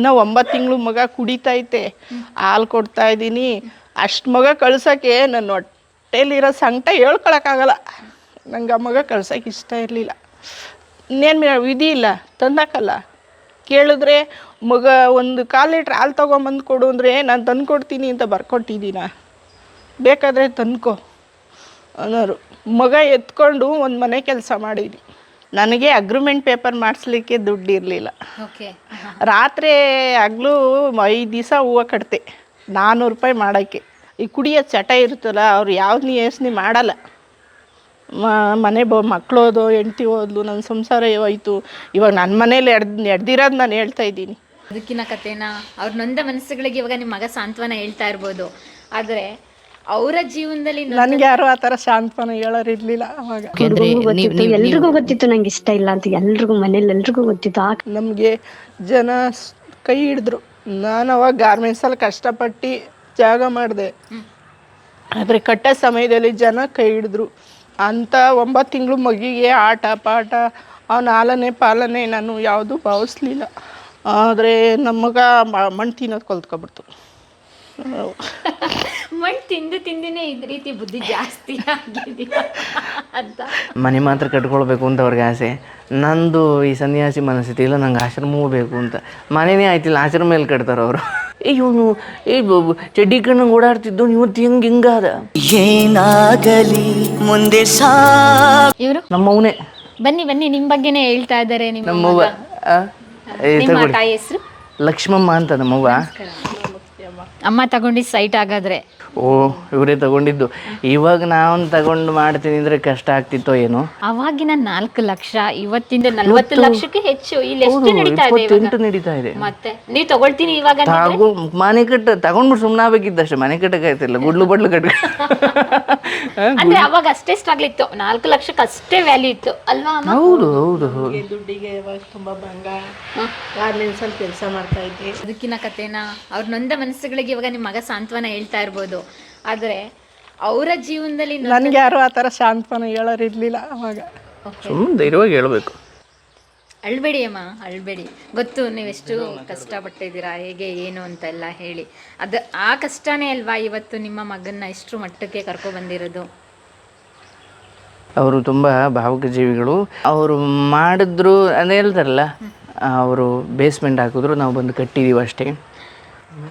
ಇನ್ನು ಒಂಬತ್ತು ತಿಂಗಳು ಮಗ ಕುಡಿತೈತೆ. ಹಾಲು ಕೊಡ್ತಾ ಇದ್ದೀನಿ. ಅಷ್ಟು ಮಗ ಕಳ್ಸೋಕ್ಕೆ ನನ್ನ ಹೊಟ್ಟೆಲಿರೋ ಸಂಕಟ ಹೇಳ್ಕೊಳಕ್ಕಾಗಲ್ಲ. ನಂಗೆ ಆ ಮಗ ಕಳ್ಸೋಕೆ ಇಷ್ಟ ಇರಲಿಲ್ಲ. ಇನ್ನೇನು ವಿಧಿ ಇಲ್ಲ. ತಂದಾಕಲ್ಲ. ಕೇಳಿದ್ರೆ ಮಗ ಒಂದು ಕಾಲು ಲೀಟ್ರ್ ಹಾಲು ತೊಗೊಂಬಂದು ಕೊಡು ಅಂದರೆ ನಾನು ತಂದು ಕೊಡ್ತೀನಿ ಅಂತ ಬರ್ಕೊಟ್ಟಿದ್ದೀನ? ಬೇಕಾದರೆ ತಂದ್ಕೊ ಅನ್ನೋರು. ಮಗ ಎತ್ಕೊಂಡು ಒಂದು ಮನೆ ಕೆಲಸ ಮಾಡಿದ್ವಿ ನನಗೆ ಅಗ್ರಿಮೆಂಟ್ ಪೇಪರ್ ಮಾಡಿಸ್ಲಿಕ್ಕೆ ದುಡ್ಡು ಇರಲಿಲ್ಲ. ಓಕೆ ರಾತ್ರಿ ಹಗ್ಲು ಐದು ದಿವಸ ಹೂವು ಕಟ್ತೆ ನಾನ್ನೂರು ರೂಪಾಯಿ ಮಾಡೋಕ್ಕೆ. ಈ ಕುಡಿಯೋ ಚಟ ಇರುತ್ತಲ್ಲ ಅವ್ರು ಯಾವ್ದು ಯೋಚನೆ ಮಾಡಲ್ಲ. ಮ- ಮನೆ ಬ ಮಕ್ಳು ಹೋದು ಹೆಂಡ್ತಿ ಹೋದ್ಲು ನನ್ನ ಸಂಸಾರ ಹೋಯ್ತು ಇವಾಗ ನನ್ನ ಮನೇಲಿ ಎಡ್ ಎಡ್ದಿರೋದು ನಾನು ಹೇಳ್ತಾ ಇದ್ದೀನಿ. ಅದಕ್ಕಿನ ಕಥೆನ ಅವ್ರ ನೊಂದ ಮನಸ್ಸುಗಳಿಗೆ ಇವಾಗ ನಿಮ್ಮ ಮಗ ಸಾಂತ್ವನ ಹೇಳ್ತಾ ಇರ್ಬೋದು. ಆದರೆ ಅವರ ಜೀವನದಲ್ಲಿ ನನ್ಗೆ ಯಾರು ಆ ತರ ಶಾಂತಪನ ಹೇಳೋರು ಇರಲಿಲ್ಲ ಅವಾಗ ಹುಡುಗಂಗೂ ಗೊತ್ತಿತ್ತು ಎಲ್ರಿಗೂ ಗೊತ್ತಿತ್ತು ನಂಗೆ ಇಷ್ಟ ಇಲ್ಲ ಅಂತ ಎಲ್ರಿಗೂ ಮನೇಲಿ ಎಲ್ರಿಗೂ ಗೊತ್ತಿತ್ತು. ಆ ನಮಗೆ ಜನ ಸ್- ಕೈ ಹಿಡಿದ್ರು. ನಾನು ಅವಾಗ ಗಾರ್ಮೆಂಟ್ಸಲ್ಲಿ ಕಷ್ಟಪಟ್ಟು ಜಾಗ ಮಾಡಿದೆ. ಆದರೆ ಕಟ್ಟ ಸಮಯದಲ್ಲಿ ಜನ ಕೈ ಹಿಡಿದ್ರು. ಅಂತ ಒಂಬತ್ತು ತಿಂಗಳು ಮಗಿಗೆ ಆಟ ಪಾಠ ಅವನ ಆಲನೆ ಪಾಲನೆ ನಾನು ಯಾವುದೂ ಭಾವಿಸ್ಲಿಲ್ಲ. ಆದರೆ ನಮ್ಮ ಮಗ ಮ- ಮಣ್ಣು ತಿನ್ನೋದು ಕಲ್ತ್ಕೊಬಿಡ್ತು. ಮಣ್ಣು ತಿಂದು ತಿಂದಿನೇ ಇದ್ ರೀತಿ ಬುದ್ಧಿ ಜಾಸ್ತಿ ಆಗಿದೆಯಾ ಅಂತ. ಮನೆ ಮಾತ್ರ ಕಟ್ಕೊಳ್ಬೇಕು ಅಂತ ಅವ್ರಿಗೆ ಆಸೆ. ನಂದು ಈ ಸನ್ಯಾಸಿ ಮನಸ್ಥಿತಿ ಇಲ್ಲ ನಂಗೆ ಆಶ್ರಮವೂ ಬೇಕು ಅಂತ. ಮನೆನೇ ಆಯ್ತಿಲ್ಲ ಆಶ್ರಮ ಮೇಲೆ ಕಟ್ತಾರ ಅವರು? ಇವನು ಏ ಬ- ಚಡ್ಡಿ ಕಣ್ಣು ಓಡಾಡ್ತಿದ್ದು ಇವತ್ತು ಹೆಂಗೆ ಹಿಂಗಾದ ಏನಾಗಲಿ ಮುಂದೆ ಸಾ ಇವರು? ನಮ್ಮವನೇ ಬನ್ನಿ ಬನ್ನಿ ನಿಮ್ ಬಗ್ಗೆನೇ ಹೇಳ್ತಾ ಇದ್ದಾರೆ ನಿಮ್ಮ ನಮ್ಮವ್ವ. ಆ? ಏ, ನಿಮ್ಮ ತಗೊಳ್ಳಿ. ತಾಯಿ ಹೆಸರು? ಲಕ್ಷ್ಮಮ್ಮ ಅಂತ ನಮ್ಮವ್ವ. ಅಮ್ಮ ತಗೊಂಡಿದ್ದು ಸೈಟ್ ಹಾಗಾದ್ರೆ. ಓ ಇವರೇ ತಗೊಂಡಿದ್ದು. ಇವಾಗ ನಾನು ತಗೊಂಡು ಮಾಡ್ತೀನಿ ಅಂದ್ರೆ ಕಷ್ಟ ಆಗ್ತಿತ್ತೋ ಏನೋ? ಅವಾಗಿನ ನಾಲ್ಕು ಲಕ್ಷ ಇವತ್ತಿಂದ ನಲ್ವತ್ತು ಲಕ್ಷಕ್ಕೆ ಹೆಚ್ಚು. ಇಲ್ಲಿ ಎಷ್ಟು ನಡೀತಾ ಇದೆ ಇವಾಗ? ಇಪ್ಪತ್ತೆಂಟು ನಡೀತಾ ಇದೆ. ಮತ್ತೆ ನೀವ್ ತಗೊಳ್ತೀನಿ ಇವಾಗ ಅಂದ್ರೆ? ತಗೋ ಮನೆ ಕಟ್ಟ ತಗೊಂಡ್ಬಿಟ್ಟು ಸುಮ್ಮನೆ ಆಗ್ಬೇಕಿದ್ದಷ್ಟೇ ಮನೆ ಕಟ್ಟಕ್ಕಾಯ್ತಿಲ್ಲ ಗುಡ್ಲು ಬಡ್ಲು ಕಟ್ಟ ಅಂದ್ರೆ ಅವಾಗ ಅಷ್ಟೇ ಸ್ಟ್ರಗಲ್ ಇತ್ತು. ನಾಲ್ಕು ಲಕ್ಷಕ್ಕೆ ಅಷ್ಟೇ ವ್ಯಾಲ್ಯೂ ಇತ್ತು. ಅಲ್ವಾ ಅಮ್ಮ? ಹೌದು ಹೌದು ಹೌದು. ದುಡ್ಡಿಗೆ ತುಂಬಾ ಭಂಗ ಬಂಗಾರ ಗಾರ್ಮೆಂಟ್ಸಲ್ಲಿ ಕೆಲಸ ಮಾಡ್ತಾ ಇದ್ದೆ ಅದಕ್ಕಿನ ಕಥೆನ ಅವ್ರ ನೊಂದ ಮನಸ್ಸುಗಳಿಗೆ ಇವಾಗ ನಿಮ್ಮ ಮಗ ಸಾಂತ್ವನ ಹೇಳ್ತಾ ಇರ್ಬೋದು. ಆದ್ರೆ ಅವರ ಜೀವನದಲ್ಲಿ ನನ್ಗೆ ಯಾರು ಆ ಥರ ಶಾಂತಪನ ಹೇಳೋರು ಇರಲಿಲ್ಲ ಅವಾಗ. ಸುಮ್ಮನೆ ಧೈರ್ಯವಾಗಿ ಹೇಳ್ಬೇಕು. ಅಳ್ಬೇಡಿ ಅಮ್ಮ ಅಳ್ಬೇಡಿ. ಗೊತ್ತು ನೀವೆಷ್ಟು ಕಷ್ಟಪಟ್ಟಿದ್ದೀರಾ ಹೇಗೆ ಏನು ಅಂತೆಲ್ಲ ಹೇಳಿ. ಅದು ಆ ಕಷ್ಟನೇ ಅಲ್ವಾ ಇವತ್ತು ನಿಮ್ಮ ಮಗನ್ನ ಇಷ್ಟು ಮಟ್ಟಕ್ಕೆ ಕರ್ಕೊ ಬಂದಿರೋದು? ಅವರು ತುಂಬ ಭಾವುಕ ಜೀವಿಗಳು ಅವರು ಮಾಡಿದ್ರು ಅದೇ ಹೇಳ್ತಾರಲ್ಲ ಅವರು ಬೇಸ್ಮೆಂಟ್ ಹಾಕಿದ್ರು ನಾವು ಬಂದು ಕಟ್ಟಿದೀವಿ ಅಷ್ಟೇ.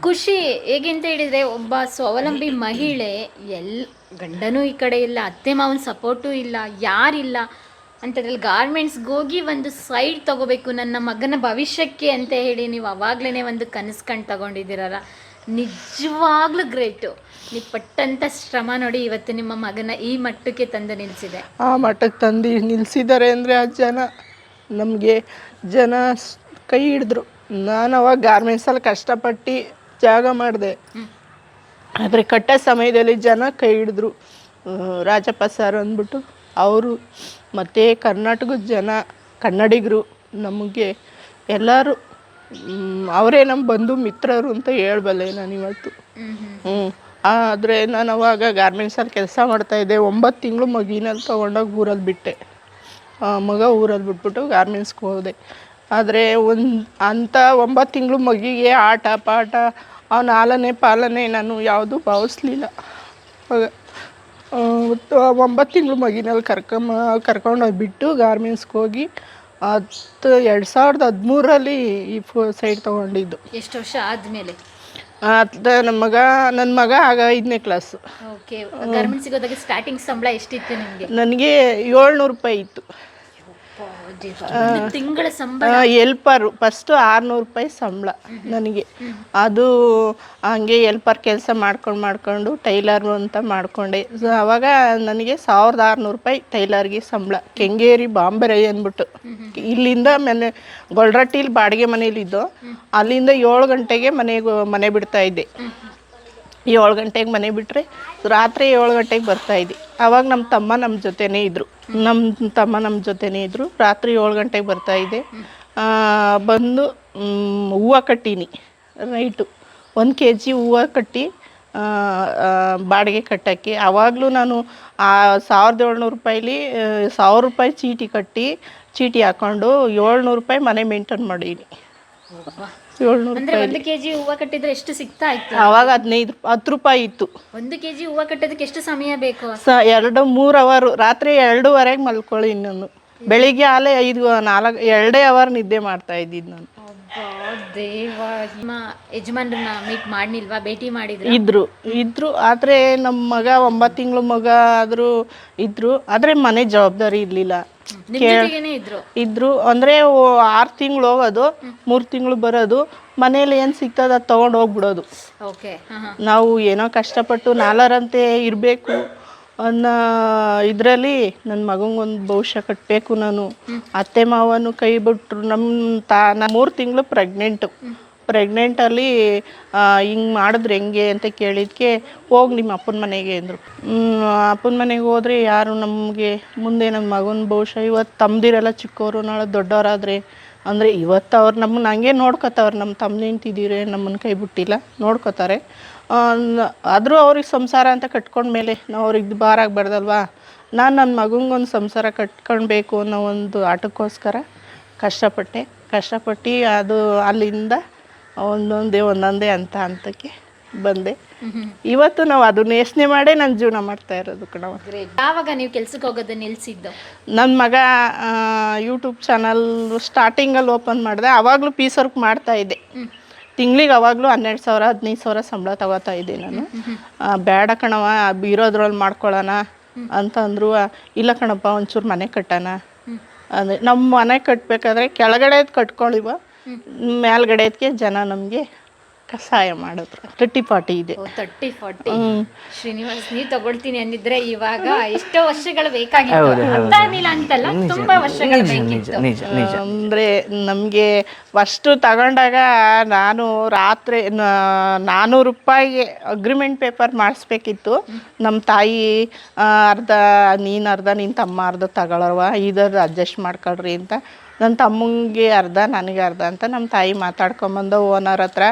ಖುಷಿ ಹೇಗೆಂತ ಹೇಳಿದ್ರೆ ಒಬ್ಬ ಸ್ವಾವಲಂಬಿ ಮಹಿಳೆ, ಎಲ್ ಗಂಡನೂ ಈ ಕಡೆ ಇಲ್ಲ, ಅತ್ತೆ ಮಾವನ ಸಪೋರ್ಟು ಇಲ್ಲ, ಯಾರಿಲ್ಲ ಅಂಥದ್ರಲ್ಲಿ ಗಾರ್ಮೆಂಟ್ಸ್ಗೆ ಹೋಗಿ ಒಂದು ಸೈಡ್ ತಗೋಬೇಕು, ನನ್ನ ಮಗನ ಭವಿಷ್ಯಕ್ಕೆ ಅಂತ ಹೇಳಿ ನೀವು ಅವಾಗಲೇ ಒಂದು ಕನಸು ಕಂಡು ತಗೊಂಡಿದ್ದೀರಲ್ಲ. ನಿಜವಾಗ್ಲೂ ಗ್ರೇಟು ನೀವು ಪಟ್ಟಂತ ಶ್ರಮ ನೋಡಿ ಇವತ್ತು ನಿಮ್ಮ ಮಗನ ಈ ಮಟ್ಟಕ್ಕೆ ತಂದು ನಿಲ್ಲಿಸಿದೆ ಆ ಮಟ್ಟಕ್ಕೆ ತಂದು ನಿಲ್ಲಿಸಿದ್ದಾರೆ ಅಂದರೆ ಆ ಜನ ನಮಗೆ ಜನ ಕೈ ಹಿಡಿದ್ರು. ನಾನು ಅವಾಗ ಗಾರ್ಮೆಂಟ್ಸಲ್ಲಿ ಕಷ್ಟಪಟ್ಟು ಜಾಗ ಮಾಡಿದೆ. ಆದರೆ ಕಟ್ಟ ಸಮಯದಲ್ಲಿ ಜನ ಕೈ ಹಿಡಿದ್ರು. ರಾಜಪ್ಪ ಸರ್ ಅಂದ್ಬಿಟ್ಟು ಅವರು ಮತ್ತು ಕರ್ನಾಟಕದ ಜನ ಕನ್ನಡಿಗರು ನಮಗೆ ಎಲ್ಲರೂ ಅವರೇ ನಮ್ಮ ಬಂಧು ಮಿತ್ರರು ಅಂತ ಹೇಳ್ಬಲ್ಲೆ ನಾನು ಇವತ್ತು. ಹ್ಞೂ ಆದರೆ ನಾನು ಅವಾಗ ಗಾರ್ಮೆಂಟ್ಸಲ್ಲಿ ಕೆಲಸ ಮಾಡ್ತಾಯಿದ್ದೆ ಒಂಬತ್ತು ತಿಂಗಳು ಮಗಿನಲ್ಲಿ ತೊಗೊಂಡೋಗಿ ಊರಲ್ಲಿ ಬಿಟ್ಟೆ. ಮಗ ಊರಲ್ಲಿ ಬಿಟ್ಬಿಟ್ಟು ಗಾರ್ಮೆಂಟ್ಸ್ಗೆ ಹೋದೆ. ಆದರೆ ಒಂದು ಅಂಥ ಒಂಬತ್ತು ತಿಂಗಳು ಮಗಿಗೆ ಆಟ ಪಾಠ ಅವನ ಆಲನೆ ಪಾಲನೆ ನಾನು ಯಾವುದೂ ಭಾವಿಸ್ಲಿಲ್ಲ. ಒಂಬತ್ತು ತಿಂಗಳು ಮಗಿನಲ್ಲಿ ಕರ್ಕೊಂಬ ಕರ್ಕೊಂಡು ಬಿಟ್ಟು ಗಾರ್ಮೆಂಟ್ಸ್ಗೆ ಹೋಗಿ ಹತ್ತು ಎರಡು ಸಾವಿರದ ಹದಿಮೂರಲ್ಲಿ ಈ ಫೋ ಸೈಡ್ ತೊಗೊಂಡಿದ್ದು. ಎಷ್ಟು ವರ್ಷ ಆದಮೇಲೆ? ಅದು ನಮ್ಮ ಮಗ ನನ್ನ ಮಗ ಆಗ ಐದನೇ ಕ್ಲಾಸು. ಓಕೆ ಗಾರ್ಮೆಂಟ್ಸಿಗೆ ಹೋದಾಗ ಸ್ಟಾರ್ಟಿಂಗ್ ಸಂಬಳ ಎಷ್ಟಿತ್ತು ನಿಮಗೆ? ನನಗೆ ಏಳ್ನೂರು ರೂಪಾಯಿ ಇತ್ತು. ತಿಂಗಳ ಸಂಬಳ. ಎಲ್ಪರು ಫಸ್ಟು ಆರುನೂರು ರೂಪಾಯಿ ಸಂಬಳ ನನಗೆ. ಅದು ಹಂಗೆ ಎಲ್ಪರ್ ಕೆಲಸ ಮಾಡ್ಕೊಂಡು ಮಾಡ್ಕೊಂಡು ಟೈಲರು ಅಂತ ಮಾಡಿಕೊಂಡೆ. ಸೊ ಅವಾಗ ನನಗೆ ಸಾವಿರದ ಆರುನೂರು ರೂಪಾಯಿ ಟೈಲರ್ಗೆ ಸಂಬಳ. ಕೆಂಗೇರಿ ಬಾಂಬೆ ಅಂದ್ಬಿಟ್ಟು. ಇಲ್ಲಿಂದ ಮನೆ ಗೊಲ್ರಟ್ಟಿಲಿ ಬಾಡಿಗೆ ಮನೇಲಿದ್ದು ಅಲ್ಲಿಂದ ಏಳು ಗಂಟೆಗೆ ಮನೆಗೆ ಮನೆ ಬಿಡ್ತಾ ಇದ್ದೆ. ಏಳು ಗಂಟೆಗೆ ಮನೆ ಬಿಟ್ಟರೆ ರಾತ್ರಿ ಏಳು ಗಂಟೆಗೆ ಬರ್ತಾಯಿದ್ದೆ ಆವಾಗ ನಮ್ಮ ತಮ್ಮ ನಮ್ಮ ಜೊತೆನೇ ಇದ್ದರು ನಮ್ಮ ತಮ್ಮ ನಮ್ಮ ಜೊತೆನೇ ಇದ್ದರು ರಾತ್ರಿ ಏಳು ಗಂಟೆಗೆ ಬರ್ತಾ ಇದ್ದೆ ಬಂದು ಹೂವು ಕಟ್ಟೀನಿ. ರೈಟು. ಒಂದು ಕೆ ಜಿ ಹೂವು ಕಟ್ಟಿ ಬಾಡಿಗೆ ಕಟ್ಟೋಕ್ಕೆ. ಆವಾಗಲೂ ನಾನು, ಆ, ಸಾವಿರದ ಏಳ್ನೂರು ರೂಪಾಯಿಲಿ ಸಾವಿರ ರೂಪಾಯಿ ಚೀಟಿ ಕಟ್ಟಿ, ಚೀಟಿ ಹಾಕ್ಕೊಂಡು ಏಳ್ನೂರು ರೂಪಾಯಿ ಮನೆ ಮೇಂಟೈನ್ ಮಾಡೀನಿ. ಏಳ್ನೂರು ಅಂದ್ರೆ ಒಂದು ಕೆಜಿ ಹೂವು ಕಟ್ಟಿದ್ರೆ ಎಷ್ಟು ಸಿಗ್ತಾ ಇತ್ತು? ಅವಾಗ ಹದಿನೈದು ಹತ್ತು ರೂಪಾಯಿ ಇತ್ತು. ಒಂದು ಕೆಜಿ ಹೂವು ಕಟ್ಟೋದಕ್ಕೆ ಎಷ್ಟು ಸಮಯ ಬೇಕು? ಸ ಎರಡು ಮೂರು ಅವರ್ ರಾತ್ರಿ ಎರಡೂವರೆಗೆ ಮಲ್ಕೊಳ್ಳಿ ಇನ್ನೊಂದು. ಬೆಳಿಗ್ಗೆ ಆಲೇ ಐದು ನಾಲ್ಕು ಎರಡೇ ಅವರ್ ನಿದ್ದೆ ಮಾಡ್ತಾ ಇದ್ದಿದ್ದು ನಾನು. ದೇವ ನಿಮ್ಮ ಯಜಮಾನ್ರನ್ನ ಮೀಟ್ ಮಾಡ್ನಿಲ್ವಾ? ಭೇಟಿ ಮಾಡಿದ್ರು? ಇದ್ರು ಇದ್ರು. ಆದ್ರೆ ನಮ್ಮ ಮಗ ಒಂಬತ್ತು ತಿಂಗಳು ಮಗ ಆದ್ರೂ ಇದ್ರು. ಆದ್ರೆ ಮನೆ ಜವಾಬ್ದಾರಿ ಇರ್ಲಿಲ್ಲ. ನಿಮ್ ಜೊತೆಗೇನೆ ಇದ್ರು? ಇದ್ರು. ಆರ್ ಆರು ತಿಂಗಳು ಹೋಗೋದು ಮೂರ್ ತಿಂಗಳು ಬರೋದು. ಮನೇಲಿ ಏನ್ ಸಿಗ್ತದ ತಗೊಂಡ್ ತೊಗೊಂಡು ಹೋಗ್ಬಿಡೋದು. ಓಕೆ ಹಾ ಹಾ. ನಾವು ಏನೋ ಕಷ್ಟಪಟ್ಟು ನಾಲ್ಕರಂತೆ ಇರಬೇಕು. ಅನ್ನೋ ಇದರಲ್ಲಿ ನನ್ನ ಮಗಂಗೊಂದು ಭವಿಷ್ಯ ಕಟ್ಟಬೇಕು ನಾನು. ಅತ್ತೆ ಮಾವನು ಕೈ ಬಿಟ್ರು ನಮ್ಮ ತಾ ನಾನು ಮೂರು ತಿಂಗಳು ಪ್ರೆಗ್ನೆಂಟು ಪ್ರೆಗ್ನೆಂಟಲ್ಲಿ ಹಿಂಗೆ ಮಾಡಿದ್ರೆ ಹೆಂಗೆ ಅಂತ ಕೇಳಿದ್ಕೆ ಹೋಗಿ ನಿಮ್ಮ ಅಪ್ಪನ ಮನೆಗೆ ಅಂದರು. ಅಪ್ಪನ ಮನೆಗೆ ಹೋದರೆ ಯಾರು ನಮಗೆ ಮುಂದೆ ನನ್ನ ಮಗನ ಬಹುಶಃ ಇವತ್ತು ತಮ್ಮದಿರೆಲ್ಲ ಚಿಕ್ಕವರು ನಾಳೆ ದೊಡ್ಡವರಾದರೆ ಅಂದರೆ ಇವತ್ತು ಅವ್ರು ನಮ್ಮನ್ನ ಹಂಗೆ ನೋಡ್ಕೊತಾವ್ರೆ ನಮ್ಮ ತಮ್ಮ ನಿಂತಿದ್ದೀರೇ ನಮ್ಮನ್ನು ಕೈ ಬಿಟ್ಟಿಲ್ಲ, ನೋಡ್ಕೊತಾರೆ. ಆದರೂ ಅವ್ರಿಗೆ ಸಂಸಾರ ಅಂತ ಕಟ್ಕೊಂಡ್ಮೇಲೆ ನಾವು ಅವ್ರಿಗೆ ಭಾರ ಆಗಬಾರ್ದಲ್ವಾ? ನಾನು ನನ್ನ ಮಗಂಗೊಂದು ಸಂಸಾರ ಕಟ್ಕೊಳ್ಬೇಕು ಅನ್ನೋ ಒಂದು ಆಟಕ್ಕೋಸ್ಕರ ಕಷ್ಟಪಟ್ಟೆ. ಕಷ್ಟಪಟ್ಟು ಅದು ಅಲ್ಲಿಂದ ಒಂದೊಂದೇ ಒಂದೊಂದೇ ಅಂತ ಹಂತಕ್ಕೆ ಬಂದೆ. ಇವತ್ತು ನಾವು ಅದನ್ನ ಯೋಚನೆ ಮಾಡೇ ನನ್ನ ಜೀವನ ಮಾಡ್ತಾ ಇರೋದು ಕಣವ ಯಾವಾಗ ನೀವು ಕೆಲ್ಸಕ್ಕೆ ಹೋಗೋದು ನಿಲ್ಸಿದ್ದು? ನನ್ನ ಮಗ ಯೂಟ್ಯೂಬ್ ಚಾನಲ್ ಸ್ಟಾರ್ಟಿಂಗಲ್ಲಿ ಓಪನ್ ಮಾಡಿದೆ. ಆವಾಗಲೂ ಪೀಸ್ ವರ್ಕ್ ಮಾಡ್ತಾ ಇದ್ದೆ. ತಿಂಗ್ಳಿಗೆ ಅವಾಗಲೂ ಹನ್ನೆರಡು ಸಾವಿರ ಹದಿನೈದು ಸಾವಿರ ಸಂಬಳ ತಗೋತಾ ಇದ್ದೀನಿ ನಾನು. ಬೇಡ ಕಣವ ಇರೋದ್ರಲ್ಲಿ ಮಾಡ್ಕೊಳ್ಳೋಣ ಅಂತಂದ್ರು ಇಲ್ಲ ಕಣಪ್ಪ ಒಂಚೂರು ಮನೆ ಕಟ್ಟೋಣ. ಅಂದರೆ ನಮ್ಮ ಮನೆ ಕಟ್ಟಬೇಕಾದ್ರೆ ಕೆಳಗಡೆದು ಕಟ್ಕೊಳ್ಳಿವ ಮೇಲ್ಗಡೆದಕ್ಕೆ ಜನ ನಮಗೆ ಸಹಾಯ ಮಾಡಿದ್ರು. ತರ್ಟಿ ಫಾರ್ಟಿ ಇದೆ. ಓ ತರ್ಟಿ ಫಾರ್ಟಿ. ಶ್ರೀನಿವಾಸ್ ನೀ ತಗೊಳ್ತೀನಿ ಅಂದಿದ್ರೆ ಇವಾಗ ಎಷ್ಟೋ ವರ್ಷಗಳು ಬೇಕಾಗಿತ್ತು. ಅಂದ್ರೆ ನಮ್ಗೆ ಅಂತಲ್ಲ ತುಂಬಾ ವರ್ಷಗಳು ಬೇಕಿತ್ತು. ನಿಜ ನಿಜ ನಮಗೆ ಫಸ್ಟು ತಗೊಂಡಾಗ ನಾನು ರಾತ್ರಿ ನಾನ್ನೂರು ರೂಪಾಯಿಗೆ ಅಗ್ರಿಮೆಂಟ್ ಪೇಪರ್ ಮಾಡಿಸ್ಬೇಕಿತ್ತು. ನಮ್ಮ ತಾಯಿ ಆ, ಅರ್ಧ ನೀನು ಅರ್ಧ ನಿನ್ನ ತಮ್ಮ ಅರ್ಧ ತಗೊಳವ ಇದರ ಅಡ್ಜಸ್ಟ್ ಮಾಡ್ಕೊಳ್ರಿ ಅಂತ. ನನ್ನ ತಮ್ಮಂಗೆ ಅರ್ಧ ನನಗೆ ಅರ್ಧ ಅಂತ ನಮ್ಮ ತಾಯಿ ಮಾತಾಡ್ಕೊಂಬಂದ ಓನರ್ ಹತ್ರ.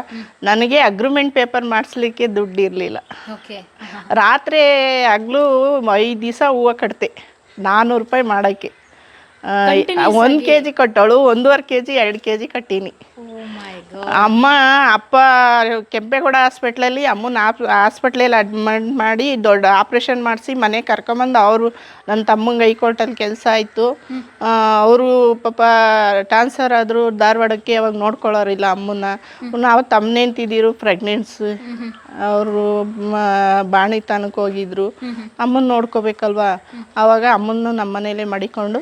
ನನಗೆ ಅಗ್ರಿಮೆಂಟ್ ಪೇಪರ್ ಮಾಡಿಸ್ಲಿಕ್ಕೆ ದುಡ್ಡು ಇರಲಿಲ್ಲ. ರಾತ್ರಿ ಆಗಲು ಐದು ದಿವಸ ಹೂವು ಕಟ್ತೆ ನಾನ್ನೂರು ರೂಪಾಯಿ ಮಾಡೋಕ್ಕೆ. ಒಂದು ಕೆ ಜಿ ಕಟ್ಟೋಳು ಒಂದೂವರೆ ಕೆ ಜಿ ಎರಡು ಕೆ ಜಿ ಕಟ್ಟೀನಿ ಮೈ ಅಮ್ಮ ಅಪ್ಪ ಕೆಂಪೇಗೌಡ ಹಾಸ್ಪಿಟ್ಲಲ್ಲಿ ಅಮ್ಮನ ಆಪ್ ಹಾಸ್ಪಿಟ್ಲಲ್ಲಿ ಅಡ್ಮಿಟ್ ಮಾಡಿ ದೊಡ್ಡ ಆಪ್ರೇಷನ್ ಮಾಡಿಸಿ ಮನೆಗೆ ಕರ್ಕೊಂಬಂದು ಅವರು ನನ್ನ ತಮ್ಮಂಗೆ ಹೈಕೋರ್ಟಲ್ಲಿ ಕೆಲಸ ಆಯಿತು. ಅವರು ಪಾಪ ಟ್ರಾನ್ಸ್ಫರ್ ಆದರೂ ಧಾರವಾಡಕ್ಕೆ ಅವಾಗ ನೋಡ್ಕೊಳ್ಳೋರಿಲ್ಲ ಅಮ್ಮನ್ನ. ನಾವು ತಮ್ಮನೆಂತಿದ್ದೀರು ಪ್ರೆಗ್ನೆನ್ಸ್ ಅವರು ಬಾಣಿತನಕ್ಕೆ ಹೋಗಿದ್ರು. ಅಮ್ಮನ ನೋಡ್ಕೋಬೇಕಲ್ವಾ? ಆವಾಗ ಅಮ್ಮನ್ನು ನಮ್ಮ ಮನೇಲೆ ಮಡಿಕೊಂಡು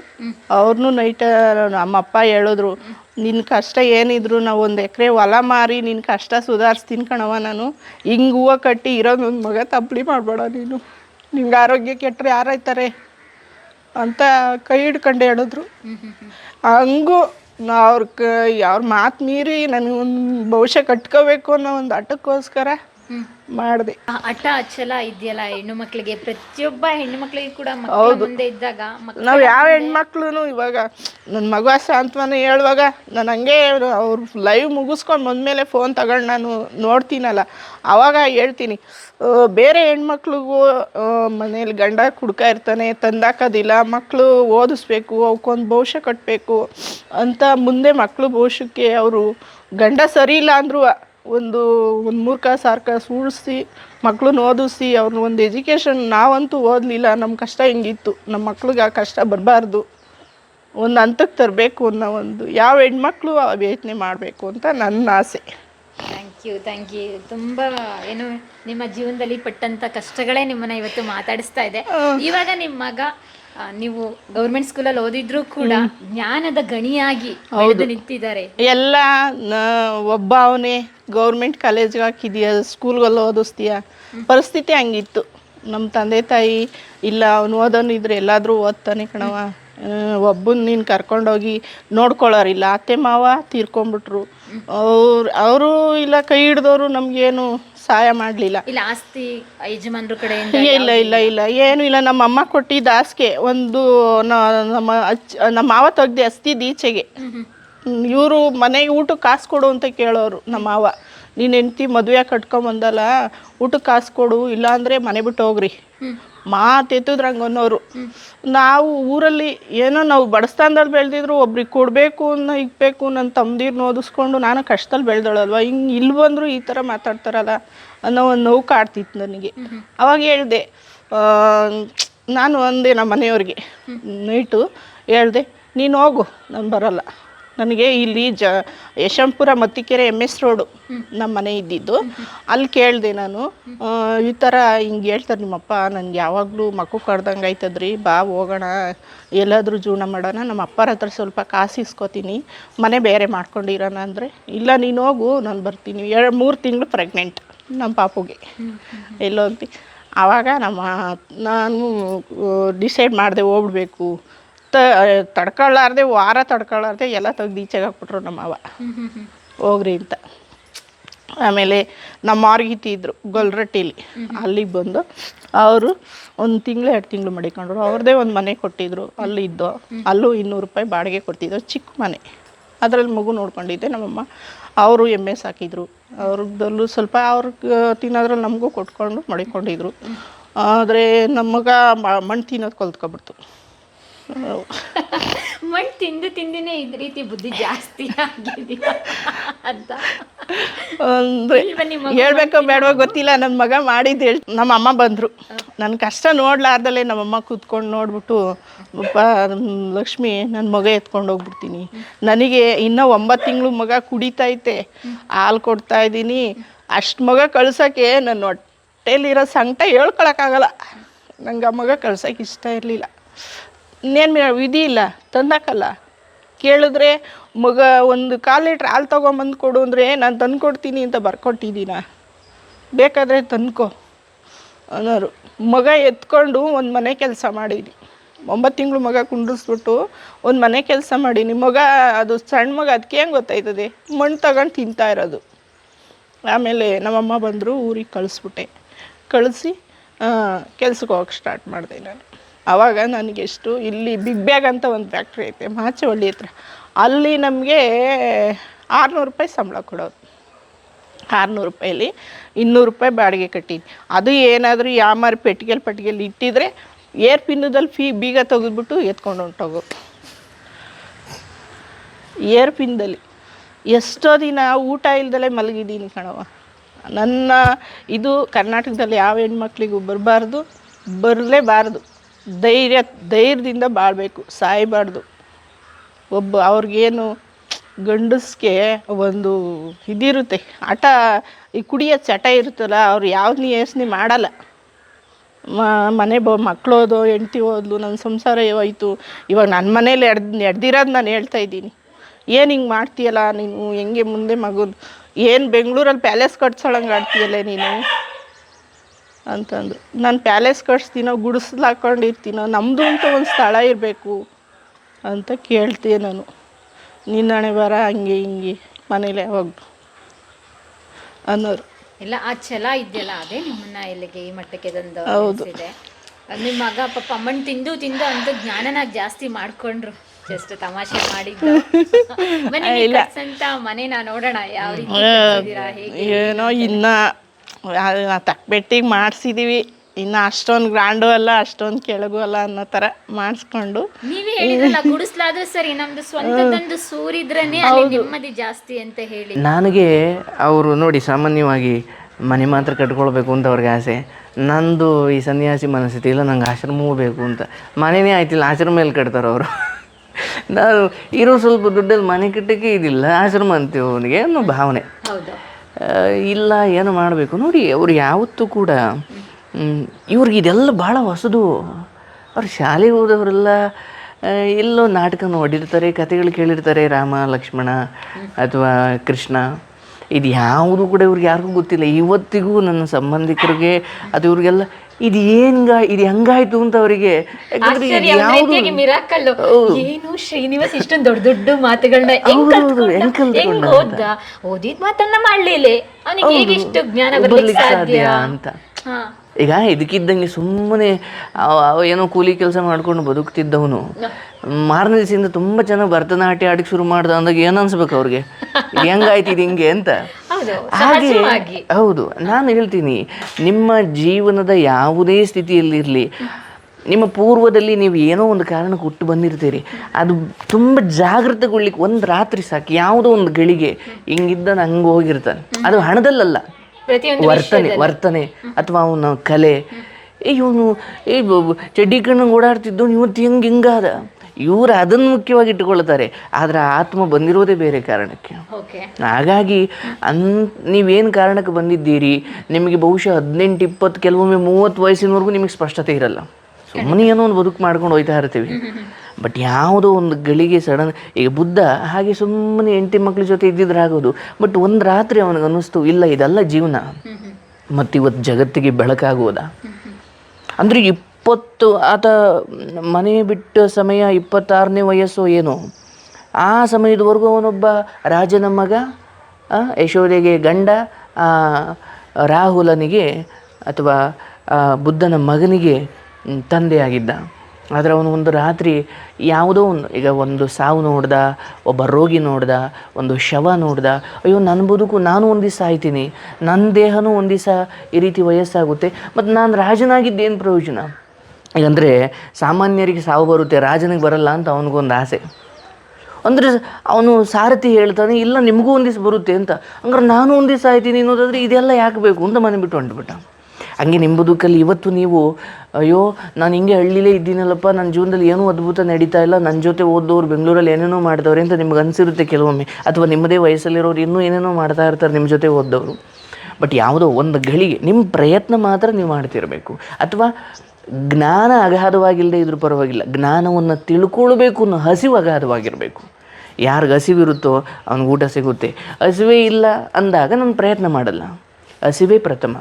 ಅವ್ರನ್ನೂ ನೈಟ್ ನಮ್ಮ ಅಪ್ಪ ಹೇಳಿದ್ರು ನಿನ್ನ ಕಷ್ಟ ಏನಿದ್ರು ನಾವು ಒಂದು ಎಕರೆ ಹೊಲ ಮಾರಿ ನಿನ್ನ ಕಷ್ಟ ಸುಧಾರಿಸ್ತೀನಿ ಕಣವ ನಾನು. ಹಿಂಗೆ ಹೂವು ಕಟ್ಟಿ ಇರೋದೊಂದು ಒಂದು ಮಗ ತಪ್ಪಲಿ ಮಾಡಬೇಡ ನೀನು. ನಿಂಗೆ ಆರೋಗ್ಯ ಕೆಟ್ಟರೆ ಯಾರಾಯ್ತಾರೆ ಅಂತ ಕೈ ಹಿಡ್ಕೊಂಡು ಹೇಳಿದ್ರು ಹಂಗೂ ಅವ್ರ ಕ ಅವ್ರ ಮಾತು ಮೀರಿ ನನಗೊಂದು ಭವಿಷ್ಯ ಕಟ್ಕೋಬೇಕು ಅನ್ನೋ ಒಂದು ಆಟಕ್ಕೋಸ್ಕರ ಮಾಡಿದೆ. ಹಠ ಅಚ್ಚಲ ಇದೆಯಲ್ಲ ಹೆಣ್ಣು ಮಕ್ಕಳಿಗೆ ಪ್ರತಿಯೊಬ್ಬ ಹೆಣ್ಣು ಮಕ್ಕಳಿಗೆ ಕೂಡ ಮಕ್ಕಳ ಮುಂದೆ ಇದ್ದಾಗ ನಾವು ಯಾವ ಹೆಣ್ಮಕ್ಳು ಇವಾಗ ನನ್ನ ಮಗ ಸಾಂತ್ವನ ಹೇಳುವಾಗ ನಾನು ಹಂಗೆ ಅವ್ರು ಲೈವ್ ಮುಗಿಸ್ಕೊಂಡು ಬಂದಮೇಲೆ ಫೋನ್ ತಗೊಂಡು ನಾನು ನೋಡ್ತೀನಲ್ಲ. ಆವಾಗ ಹೇಳ್ತೀನಿ ಬೇರೆ ಹೆಣ್ಮಕ್ಳಿಗೂ ಮನೇಲಿ ಗಂಡ ಕುಡ್ಕ ಇರ್ತಾನೆ ತಂದಾಕೋದಿಲ್ಲ ಮಕ್ಕಳು ಓದಿಸ್ಬೇಕು ಅವಕ್ಕೊಂದು ಭವಿಷ್ಯ ಕಟ್ಟಬೇಕು ಅಂತ ಮುಂದೆ ಮಕ್ಕಳು ಭವಿಷ್ಯಕ್ಕೆ ಅವರು ಗಂಡ ಸರಿ ಇಲ್ಲ ಅಂದರೂ ಒಂದು ಒಂದು ಮೂರು ಕಾಸು ಆರು ಕಾಸು ಉಳಿಸಿ ಮಕ್ಳನ್ನ ಓದಿಸಿ ಅವ್ರನ್ನ ಒಂದು ಎಜುಕೇಷನ್ ನಾವಂತೂ ಓದಲಿಲ್ಲ. ನಮ್ಮ ಕಷ್ಟ ಹಿಂಗಿತ್ತು. ನಮ್ಮ ಮಕ್ಳಿಗೆ ಆ ಕಷ್ಟ ಬರಬಾರ್ದು. ಒಂದು ಹಂತಕ್ಕೆ ತರಬೇಕು ಅನ್ನೋ ಒಂದು ಯಾವ ಹೆಣ್ಮಕ್ಳು ಯೋಚನೆ ಮಾಡಬೇಕು ಅಂತ ನನ್ನ ಆಸೆ. ಥ್ಯಾಂಕ್ ಯು ಥ್ಯಾಂಕ್ ಯು ತುಂಬ ಏನು ನಿಮ್ಮ ಜೀವನದಲ್ಲಿ ಪಟ್ಟಂತ ಕಷ್ಟಗಳೇ ನಿಮ್ಮನ್ನ ಇವತ್ತು ಮಾತಾಡಿಸ್ತಾ ಇದೆ. ಇವಾಗ ನಿಮ್ಮ ಮಗ ನೀವು ಗೌರ್ಮೆಂಟ್ ಸ್ಕೂಲಲ್ಲಿ ಓದಿದ್ರು ಕೂಡ ಜ್ಞಾನದ ಗಣಿಯಾಗಿ ಬೆಳೆದು ನಿಂತಿದ್ದಾರೆ. ಎಲ್ಲ ಒಬ್ಬ ಅವನೇ ಗೌರ್ಮೆಂಟ್ ಕಾಲೇಜ್ಗೆ ಹಾಕಿದೀಯ ಸ್ಕೂಲ್ಗೆಲ್ಲ ಓದಿಸ್ತೀಯ? ಪರಿಸ್ಥಿತಿ ಹಂಗಿತ್ತು. ನಮ್ಮ ತಂದೆ ತಾಯಿ ಇಲ್ಲ ಅವನು ಓದೋನು ಇದ್ರೆ ಎಲ್ಲಾದರೂ ಓದ್ತಾನೆ ಕಣವ ಒಬ್ಬನ ನೀನು ಕರ್ಕೊಂಡೋಗಿ ನೋಡ್ಕೊಳ್ಳೋರಿಲ್ಲ. ಅತ್ತೆ ಮಾವ ತೀರ್ಕೊಂಡ್ಬಿಟ್ರು ಅವ್ರು ಅವರು ಇಲ್ಲ ಕೈ ಹಿಡ್ದವರು ನಮಗೇನು ಸಹಾಯ ಮಾಡಲಿಲ್ಲ. ಇಲ್ಲ ಆಸ್ತಿ ಯಜಮಾನ್ರ ಕಡೆಯಿಂದ ಇಲ್ಲ ಇಲ್ಲ ಇಲ್ಲ. ಏನು ಇಲ್ಲ. ನಮ್ಮ ಅಮ್ಮ ಕೊಟ್ಟಿದ್ದ ಹಾಸಿಗೆ ಒಂದು ನ- ನಮ್ಮ ಅಚ್ ನಮ್ಮ ಮಾವ ತೆಗ್ದು ಅಸ್ತಿದ್ದು ಈಚೆಗೆ ಇವರು ಮನೆಗೆ ಊಟಕ್ಕೆ ಕಾಸು ಕೊಡು ಅಂತ ಕೇಳೋರು ನಮ್ಮ ಮಾವ. ನೀನು ಹೆಂಡ್ತಿ ಮದುವೆ ಕಟ್ಕೊಂಬಂದಲ್ಲ ಊಟಕ್ಕೆ ಕಾಸು ಕೊಡು ಇಲ್ಲಾಂದರೆ ಮನೆ ಬಿಟ್ಟು ಹೋಗ್ರಿ. ಮಾತೆತ್ತಿದ್ರಂಗೆ ಅನ್ನೋರು ನಾವು ಊರಲ್ಲಿ ಏನೋ ನಾವು ಬಡಸ್ತಾನದಲ್ಲಿ ಬೆಳೆದಿದ್ರು ಒಬ್ರಿಗೆ ಕೊಡಬೇಕು ಅನ್ನೋ ಇಕ್ಬೇಕು ನನ್ನ ತಮ್ಮದಿರ್ನ ಓದಿಸ್ಕೊಂಡು ನಾನು ಕಷ್ಟದಲ್ಲಿ ಬೆಳೆದಳಲ್ವ? ಹಿಂಗೆ ಇಲ್ಲಿ ಬಂದರೂ ಈ ಥರ ಮಾತಾಡ್ತಾರಲ್ಲ ಅನ್ನೋ ಒಂದು ನೋವು ಕಾಡ್ತಿತ್ತು ನನಗೆ. ಅವಾಗ ಹೇಳಿದೆ ನಾನು ಒಂದೇ ನಮ್ಮ ಮನೆಯವ್ರಿಗೆ. ನೈಟು ಹೇಳಿದೆ ನೀನು ಹೋಗು ನಾನು ಬರಲ್ಲ. ನನಗೆ ಇಲ್ಲಿ ಜ Yeshwanthpur Mathikere M S road ನಮ್ಮ ಮನೆ ಇದ್ದಿದ್ದು. ಅಲ್ಲಿ ಕೇಳಿದೆ ನಾನು ಈ ಥರ ಹಿಂಗೆ ಹೇಳ್ತಾರೆ ನಿಮ್ಮಪ್ಪ ನನಗೆ ಯಾವಾಗಲೂ ಮಕ್ಕಳು ಕಡ್ದಂಗೆ ಆಯ್ತದ್ರಿ, ಬಾ ಹೋಗೋಣ, ಎಲ್ಲಾದರೂ ಜೀವನ ಮಾಡೋಣ, ನಮ್ಮ ಅಪ್ಪರ ಹತ್ರ ಸ್ವಲ್ಪ ಕಾಸು ಇಸ್ಕೊತೀನಿ, ಮನೆ ಬೇರೆ ಮಾಡ್ಕೊಂಡಿರೋಣ ಅಂದರೆ, ಇಲ್ಲ ನೀನು ಹೋಗು, ನಾನು ಬರ್ತೀನಿ, ಎರಡು, ಮೂರು ತಿಂಗಳು ಪ್ರೆಗ್ನೆಂಟ್ ನಮ್ಮ ಪಾಪುಗೆ. ಎಲ್ಲೋ ಅಂತಿ. ಆವಾಗ ನಮ್ಮ, ನಾನು ಡಿಸೈಡ್ ಮಾಡಿದೆ ಹೋಗ್ಬಿಡ್ಬೇಕು. ತ ತಡ್ಕೊಳ್ಳಾರ್ದೆ ವಾರ ತಡ್ಕೊಳ್ಳಾರ್ದೆ ಎಲ್ಲ ತೆಗ್ದು ಈಚೆಗೆ ಹಾಕ್ಬಿಟ್ರು ನಮ್ಮ ಅವ ಹೋಗ್ರಿ ಅಂತ. ಆಮೇಲೆ ನಮ್ಮ ಮಾರ್ಗಿತಿ ಇದ್ದರು ಗೊಲ್ರಟ್ಟಿಲಿ. ಅಲ್ಲಿಗೆ ಬಂದು ಅವರು ಒಂದು ತಿಂಗಳು, ಎರಡು ತಿಂಗಳು ಮಡಿಕೊಂಡ್ರು. ಅವ್ರದ್ದೇ ಒಂದು ಮನೆ ಕೊಟ್ಟಿದ್ರು ಅಲ್ಲಿ ಇದ್ದೋ ಅಲ್ಲೂ ಇನ್ನೂರು ರೂಪಾಯಿ ಬಾಡಿಗೆ ಕೊಡ್ತಿದ್ರು ಚಿಕ್ಕ ಮನೆ. ಅದರಲ್ಲಿ ಮಗು ನೋಡ್ಕೊಂಡಿದ್ದೆ, ನಮ್ಮಮ್ಮ. ಅವರು ಎಮ್ಮೆ ಸಾಕಿದ್ರು ಅವ್ರದ್ದಲ್ಲೂ ಸ್ವಲ್ಪ ಅವ್ರಿಗೆ ತಿನ್ನೋದ್ರಲ್ಲಿ ನಮಗೂ ಕೊಟ್ಕೊಂಡು ಮಡಿಕೊಂಡಿದ್ರು. ಆದರೆ ಮಗ ಮಣ್ಣು ತಿನ್ನೋದು ಕಲ್ತ್ಕೊಬಿಡ್ತು. ಮಣ್ಣು ತಿಂದು ತಿಂದಿನೇ ಇದ್ ರೀತಿ ಬುದ್ಧಿ ಜಾಸ್ತಿ ಆಗಿದೆಯಾ ಅಂತ. ಅಂದ್ರೆ ಹೇಳ್ಬೇಕೋ ಬೇಡವೋ ಗೊತ್ತಿಲ್ಲ ನನ್ನ ಮಗ ಮಾಡಿದ್ದು ಹೇಳಿ ನಮ್ಮ ಅಮ್ಮ ಬಂದರು. ನನ್ನ ಕಷ್ಟ ನೋಡ್ಲಾರ್ದಲ್ಲೇ ನಮ್ಮಮ್ಮ ಕೂತ್ಕೊಂಡು ನೋಡ್ಬಿಟ್ಟು ಅಪ್ಪ ಲಕ್ಷ್ಮಿ ನನ್ನ ಮಗ ಎತ್ಕೊಂಡು ಹೋಗ್ಬಿಡ್ತೀನಿ. ನನಗೆ ಇನ್ನೂ ಒಂಬತ್ತು ತಿಂಗಳು ಮಗ ಕುಡಿತೈತೆ ಹಾಲು ಕೊಡ್ತಾ ಇದ್ದೀನಿ. ಅಷ್ಟು ಮಗ ಕಳ್ಸೋಕ್ಕೆ ನನ್ನ ಹೊಟ್ಟೆಲಿರೋ ಸಂಕಟ ಹೇಳ್ಕೊಳಕ್ಕಾಗಲ್ಲ. ನಂಗೆ ಆ ಮಗ ಕಳ್ಸೋಕೆ ಇಷ್ಟ ಇರಲಿಲ್ಲ. ಇನ್ನೇನು ವಿಧಿ ಇಲ್ಲ, ತಂದಾಕಲ್ಲ. ಕೇಳಿದ್ರೆ ಮಗ ಒಂದು ಕಾಲು ಲೀಟ್ರ್ ಹಾಲು ತೊಗೊಂಬಂದು ಕೊಡು ಅಂದರೆ ನಾನು ತಂದು ಕೊಡ್ತೀನಿ ಅಂತ ಬರ್ಕೊಟ್ಟಿದ್ದೀನ? ಬೇಕಾದರೆ ತಂದ್ಕೊ ಅನ್ನೋರು. ಮಗ ಎತ್ಕೊಂಡು ಒಂದು ಮನೆ ಕೆಲಸ ಮಾಡೀನಿ ಒಂಬತ್ತು ತಿಂಗಳು ಮಗ ಕುಂಡಿಸ್ಬಿಟ್ಟು ಒಂದು ಮನೆ ಕೆಲಸ ಮಾಡೀನಿ ಮಗ, ಅದು ಸಣ್ಣ ಮಗ ಅದಕ್ಕೆ ಹೆಂಗೆ ಗೊತ್ತಾಯ್ತದೆ? ಮಣ್ಣು ತಗೊಂಡು ತಿಂತಾ ಇರೋದು. ಆಮೇಲೆ ನಮ್ಮಮ್ಮ ಬಂದರು ಊರಿಗೆ ಕಳಿಸ್ಬಿಟ್ಟೆ. ಕಳಿಸಿ ಕೆಲ್ಸಕ್ಕೆ ಹೋಗಕ್ಕೆ ಸ್ಟಾರ್ಟ್ ಮಾಡಿದೆ ನಾನು. ಆವಾಗ ನನಗೆಷ್ಟು ಇಲ್ಲಿ ಬಿಗ್ ಬ್ಯಾಗ್ ಅಂತ ಒಂದು ಫ್ಯಾಕ್ಟ್ರಿ ಐತೆ ಮಾಚವಳ್ಳಿ ಹತ್ರ. ಅಲ್ಲಿ ನಮಗೆ ಆರುನೂರು ರೂಪಾಯಿ ಸಂಬಳ ಕೊಡೋದು. ಆರುನೂರು ರೂಪಾಯಲ್ಲಿ ಇನ್ನೂರು ರೂಪಾಯಿ ಬಾಡಿಗೆ ಕಟ್ಟಿದ್ವಿ ಅದು ಏನಾದರೂ ಯಾಮಾರು ಪೆಟ್ಟಿಗೆಲ್ ಪೆಟ್ಟಿಗೆಲ್ ಇಟ್ಟಿದ್ರೆ ಏರ್ ಪಿನ್ನದಲ್ಲಿ ಫೀ ಬೀಗ ತೆಗೆದ್ಬಿಟ್ಟು ಎತ್ಕೊಂಡು ಹೊಂಟೋಗು. ಏರ್ ಪಿನ್ದಲ್ಲಿ ಎಷ್ಟೋ ದಿನ ಊಟ ಇಲ್ದಲೆ ಮಲಗಿದ್ದೀನಿ ಕಣವ ನನ್ನ ಇದು ಕರ್ನಾಟಕದಲ್ಲಿ ಯಾವ ಹೆಣ್ಮಕ್ಳಿಗೂ ಬರಬಾರ್ದು, ಬರಲೇಬಾರ್ದು. ಧೈರ್ಯ, ಧೈರ್ಯದಿಂದ ಬಾಳಬೇಕು, ಸಾಯಬಾರ್ದು. ಒಬ್ಬ ಅವ್ರಿಗೇನು ಗಂಡಸ್ಗೆ ಒಂದು ಇದಿರುತ್ತೆ, ಹಠ, ಈ ಕುಡಿಯೋ ಚಟ ಇರುತ್ತಲ್ಲ, ಅವ್ರು ಯಾವ್ದನ್ನ ಯೋಚನೆ ಮಾಡಲ್ಲ. ಮನೆ ಬ, ಮಕ್ಳು ಹೋದೋ, ಹೆಂಡ್ತಿ ಹೋದ್ಲು, ನನ್ನ ಸಂಸಾರ ಹೋಯ್ತು, ಇವಾಗ ನನ್ನ ಮನೇಲಿ ಎಡ್ ಎಡ್ದಿರೋದು ನಾನು ಹೇಳ್ತಾ ಇದ್ದೀನಿ. ಏನು ಹಿಂಗೆ ಮಾಡ್ತೀಯಲ್ಲ ನೀನು, ಹೆಂಗೆ ಮುಂದೆ ಮಗು ಏನು ಬೆಂಗಳೂರಲ್ಲಿ ಪ್ಯಾಲೇಸ್ ಕಟ್ಸೋಳಂಗೆ ಆಡ್ತೀಯಲ್ಲ ನೀನು? ಅಂತಂದು. ನಾನು ಪ್ಯಾಲೇಸ್ ಕಟ್ಸ್ತೀನೋ ಗುಡಿಸ್ಲು ಹಾಕ್ಕೊಂಡಿರ್ತೀನೋ ನಮ್ಮದು ಅಂತ ಒಂದು ಸ್ಥಳ ಇರಬೇಕು ಅಂತ ಕೇಳ್ತೀನಿ ನಾನು. ನಿನ್ನಣೆ ಬರ ಹಂಗೆ ಹಿಂಗೆ ಮನೇಲೆ ಯಾವಾಗ ಅನ್ನೋರು. ಇಲ್ಲ ಆ ಛಲ ಇದೆಯಲ್ಲ ಅದೇ ನಿಮ್ಮನ್ನ ಇಲ್ಲಿಗೆ ಈ ಮಟ್ಟಕ್ಕೆ ತಂದು ಹೌದು. ನಿಮ್ಮ ಮಗ ಪಾಪ ಅಮ್ಮನ್ ತಿಂದು ತಿಂದು ಅಂತ ಜ್ಞಾನನ ಜಾಸ್ತಿ ಮಾಡ್ಕೊಂಡ್ರು. ಜಸ್ಟ್ ತಮಾಷೆ ಮಾಡಿದ್ದು. ಮನೆ ನೀವು ಮನೆ ಮನೆನ ನೋಡೋಣ ಯಾವ ರೀತಿ ಏನೋ ಇನ್ನು ತಕ್ಕಬೆಟ್ಟಿಗೆ ಮಾಡಿಸಿದ್ದೀವಿ ಇನ್ನು ಅಷ್ಟೊಂದು ಗ್ರ್ಯಾಂಡು ಅಲ್ಲ ಅಷ್ಟೊಂದು ಕೆಳಗೂ ಅಲ್ಲ ಅನ್ನೋ ಥರ ಮಾಡಿಸ್ಕೊಂಡು. ನೀವೇ ಹೇಳಿದ್ರಲ್ಲ ಗುಡಿಸ್ಲಾದ್ರೂ ಸರಿ ನಮ್ದು ಸ್ವಂತದೊಂದು ಸೂರಿದ್ರೇನೆ ನೆಮ್ಮದಿ ಜಾಸ್ತಿ ಅಂತ ಹೇಳಿ. ನನಗೆ ಅವರು ನೋಡಿ ಸಾಮಾನ್ಯವಾಗಿ ಮನೆ ಮಾತ್ರ ಕಟ್ಕೊಳ್ಬೇಕು ಅಂತ ಅವ್ರಿಗೆ ಆಸೆ. ನಂದು ಈ ಸನ್ಯಾಸಿ ಮನಸ್ಥಿತಿ ಇಲ್ಲ ನಂಗೆ ಆಶ್ರಮವೂ ಬೇಕು ಅಂತ. ಮನೆನೇ ಆಯ್ತಿಲ್ಲ ಆಶ್ರಮ ಮೇಲೆ ಕಟ್ತಾರೆ ಅವರು? ನಾನು ಇರೋ ಸ್ವಲ್ಪ ದುಡ್ಡಲ್ಲಿ ಮನೆ ಕಟ್ಟಕ್ಕೆ ಇದಿಲ್ಲ ಆಶ್ರಮ ಅಂತೀವಿ ಅವನಿಗೆ ಅನ್ನೋ ಭಾವನೆ. ಇಲ್ಲ, ಏನು ಮಾಡಬೇಕು? ನೋಡಿ, ಅವ್ರು ಯಾವತ್ತೂ ಕೂಡ ಇವ್ರಿಗೆ ಇದೆಲ್ಲ ಭಾಳ ಹೊಸದು. ಅವ್ರು ಶಾಲೆಗೆ ಹೋದವರೆಲ್ಲ ಎಲ್ಲೋ ನಾಟಕ ನೋಡಿರ್ತಾರೆ ಕಥೆಗಳು ಕೇಳಿರ್ತಾರೆ, ರಾಮ, ಲಕ್ಷ್ಮಣ ಅಥವಾ ಕೃಷ್ಣ. ಇದು ಯಾವುದು ಕೂಡ ಇವ್ರಿಗೆ ಯಾರಿಗೂ ಗೊತ್ತಿಲ್ಲ. ಇವತ್ತಿಗೂ ನನ್ನ ಸಂಬಂಧಿಕರಿಗೆ, ಅದು ಇವ್ರಿಗೆಲ್ಲ ಇದು ಏನ್ಗ ಇದು ಹೆಂಗಾಯ್ತು ಅಂತ ಅವರಿಗೆ? ಏನು ಶ್ರೀನಿವಾಸ್ ಇಷ್ಟೊಂದು ದೊಡ್ಡ ದೊಡ್ಡ ಮಾತುಗಳನ್ನ ಹೆಂಗ್. ಓದ್ದ? ಓದಿದ್ ಮಾತನ್ನ ಮಾಡ್ಲಿಲ್ಲ. ಅವನಿಗೆ ಹೇಗೆ ಇಷ್ಟು ಜ್ಞಾನ ಬರ್ಲಿಕ್ಕೆ ಸಾಧ್ಯ ಅಂತ. ಈಗ ಇದಕ್ಕಿದ್ದಂಗೆ ಸುಮ್ಮನೆ ಏನೋ ಕೂಲಿ ಕೆಲಸ ಮಾಡ್ಕೊಂಡು ಬದುಕ್ತಿದ್ದವನು. ಮಾರನೇ ದಿವಸದಿಂದ ತುಂಬ ಚೆನ್ನಾಗಿ ಭರತನಾಟ್ಯ ಆಡಕ್ಕೆ ಶುರು ಮಾಡ್ದ ಅಂದಾಗ ಏನು ಅನ್ಸ್ಬೇಕು ಅವ್ರಿಗೆ? ಹೆಂಗಾಯ್ತು ಇದು ಹಿಂಗೆ ಅಂತ? ಹೌದು ಹಾಗೆ ಹೌದು ನಾನು ಹೇಳ್ತೀನಿ ನಿಮ್ಮ ಜೀವನದ ಯಾವುದೇ ಸ್ಥಿತಿಯಲ್ಲಿರಲಿ ನಿಮ್ಮ ಪೂರ್ವದಲ್ಲಿ ನೀವು ಏನೋ ಒಂದು ಕಾರಣಕ್ಕೆ ಹುಟ್ಟು ಬಂದಿರ್ತೀರಿ ಅದು ತುಂಬ ಜಾಗೃತಗೊಳ್ಳಿಕ್ಕೆ ಒಂದು ರಾತ್ರಿ ಸಾಕು ಯಾವುದೋ ಒಂದು ಗಳಿಗೆ ಹಿಂಗಿದ್ದ ಹಂಗೆ ಹೋಗಿರ್ತಾನೆ. ಅದು ಹಣದಲ್ಲಲ್ಲ. ವರ್ತನೆ ವರ್ತನೆ ಅಥವಾ ಅವನ ಕಲೆ. ಇವನು ಈ ಚಡ್ಡಿ ಕಣ್ಣಂಗೆ ಓಡಾಡ್ತಿದ್ದು ಇವತ್ತು ಹೆಂಗೆ ಹಿಂಗಾದ ಇವರು ಅದನ್ನು ಮುಖ್ಯವಾಗಿ ಇಟ್ಟುಕೊಳ್ತಾರೆ. ಆದರೆ ಆತ್ಮ ಬಂದಿರೋದೇ ಬೇರೆ ಕಾರಣಕ್ಕೆ. ಹಾಗಾಗಿ ಅನ್ ನೀವೇನು ಕಾರಣಕ್ಕೆ ಬಂದಿದ್ದೀರಿ? ನಿಮಗೆ ಬಹುಶಃ ಹದಿನೆಂಟು ಇಪ್ಪತ್ತು ಕೆಲವೊಮ್ಮೆ ಮೂವತ್ತು ವಯಸ್ಸಿನವರೆಗೂ ನಿಮಗೆ ಸ್ಪಷ್ಟತೆ ಇರಲ್ಲ. ಸುಮ್ಮನೆ ಏನೋ ಒಂದು ಬದುಕು ಮಾಡ್ಕೊಂಡು ಹೋಯ್ತಾ ಇರ್ತೀವಿ. ಬಟ್ ಯಾವುದೋ ಒಂದು ಗಳಿಗೆ ಸಡನ್ ಈಗ ಬುದ್ಧ ಹಾಗೆ ಸುಮ್ಮನೆ ಎಂಟಿ ಮಕ್ಳ ಜೊತೆ ಇದ್ದಿದ್ರೆ ಆಗೋದು. ಬಟ್ ಒಂದು ರಾತ್ರಿ ಅವನಿಗೆ ಅನ್ನಿಸ್ತು, ಇಲ್ಲ, ಇದೆಲ್ಲ ಜೀವನ. ಮತ್ತು ಇವತ್ತು ಜಗತ್ತಿಗೆ ಬೆಳಕಾಗುವುದ? ಅಂದರೆ ಇಪ್ಪತ್ತು, ಆತ ಮನೆ ಬಿಟ್ಟ ಸಮಯ ಇಪ್ಪತ್ತಾರನೇ ವಯಸ್ಸು ಏನೋ. ಆ ಸಮಯದವರೆಗೂ ಅವನೊಬ್ಬ ರಾಜನ ಮಗ ಯಶೋಧೆಗೆ ಗಂಡ ರಾಹುಲನಿಗೆ ಅಥವಾ ಬುದ್ಧನ ಮಗನಿಗೆ ತಂದೆಯಾಗಿದ್ದ. ಆದರೆ ಅವನು ಒಂದು ರಾತ್ರಿ ಯಾವುದೋ ಒಂದು, ಈಗ ಒಂದು ಸಾವು ನೋಡ್ದ, ಒಬ್ಬ ರೋಗಿ ನೋಡ್ದ, ಒಂದು ಶವ ನೋಡ್ದ, ಅಯ್ಯೋ ನನ್ನ ಬದುಕು, ನಾನು ಒಂದು ದಿವಸ ಆಯ್ತೀನಿ ನನ್ನ ದೇಹನೂ ಒಂದು ದಿವಸ ಈ ರೀತಿ ವಯಸ್ಸಾಗುತ್ತೆ ಮತ್ತು ನಾನು ರಾಜನಾಗಿದ್ದೇನು ಪ್ರಯೋಜನ? ಈಗಂದರೆ ಸಾಮಾನ್ಯರಿಗೆ ಸಾವು ಬರುತ್ತೆ, ರಾಜನಿಗೆ ಬರಲ್ಲ ಅಂತ ಅವನಿಗೊಂದು ಆಸೆ. ಅಂದರೆ ಅವನು ಸಾರಥಿ ಹೇಳ್ತಾನೆ, ಇಲ್ಲ, ನಿಮಗೂ ಒಂದು ದಿವಸ ಬರುತ್ತೆ ಅಂತ. ಹಂಗಾರೆ ನಾನು ಒಂದು ದಿವಸ ಆಯ್ತೀನಿ ಅನ್ನೋದಾದರೆ ಇದೆಲ್ಲ ಯಾಕೆ ಬೇಕು ಅಂತ ಮನೆ ಬಿಟ್ಟು ಹೊಂಟ್ಬಿಟ್ಟ. ಹಂಗೆ ನಿಮ್ಮ ಇವತ್ತು ನೀವು, ಅಯ್ಯೋ, ನಾನು ಹಿಂಗೆ ಹಳ್ಳಿಲೇ ಇದ್ದೀನಲ್ಲಪ್ಪ, ನನ್ನ ಜೀವನದಲ್ಲಿ ಏನೂ ಅದ್ಭುತ ನಡೀತಾ ಇಲ್ಲ, ನನ್ನ ಜೊತೆ ಓದೋರು ಬೆಂಗಳೂರಲ್ಲಿ ಏನೇನೋ ಮಾಡಿದವ್ರೆ ಅಂತ ನಿಮ್ಗೆ ಅನಿಸಿರುತ್ತೆ ಕೆಲವೊಮ್ಮೆ. ಅಥವಾ ನಿಮ್ಮದೇ ವಯಸ್ಸಲ್ಲಿರೋರು ಇನ್ನೂ ಏನೇನೋ ಮಾಡ್ತಾ ಇರ್ತಾರೆ ನಿಮ್ಮ ಜೊತೆ ಓದ್ದವರು. ಬಟ್ ಯಾವುದೋ ಒಂದು ಗಳಿಗೆ ನಿಮ್ಮ ಪ್ರಯತ್ನ ಮಾತ್ರ ನೀವು ಮಾಡ್ತಿರಬೇಕು. ಅಥವಾ ಜ್ಞಾನ ಅಗಾಧವಾಗಿಲ್ಲದೆ ಇದ್ರೂ ಪರವಾಗಿಲ್ಲ, ಜ್ಞಾನವನ್ನು ತಿಳ್ಕೊಳ್ಬೇಕು ಅನ್ನೋ ಹಸಿವು ಅಗಾಧವಾಗಿರಬೇಕು. ಯಾರಿಗೆ ಹಸಿವಿರುತ್ತೋ ಅವ್ನಿಗೆ ಊಟ ಸಿಗುತ್ತೆ. ಹಸಿವೇ ಇಲ್ಲ ಅಂದಾಗ ನಾನು ಪ್ರಯತ್ನ ಮಾಡಲ್ಲ. ಹಸಿವೇ ಪ್ರಥಮ.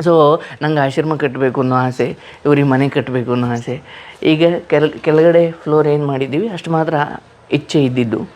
ಸೊ ನಂಗೆ ಆಶ್ರಮ ಕಟ್ಟಬೇಕು ಅನ್ನೋ ಆಸೆ, ಇವ್ರಿಗೆ ಮನೆ ಕಟ್ಟಬೇಕು ಅನ್ನೋ ಆಸೆ. ಈಗ ಕೆಲ, ಕೆಳಗಡೆ ಫ್ಲೋರ್ ಏನು ಮಾಡಿದ್ದೀವಿ, ಅಷ್ಟು ಮಾತ್ರ ಇಚ್ಛೆ ಇದ್ದಿದ್ದು.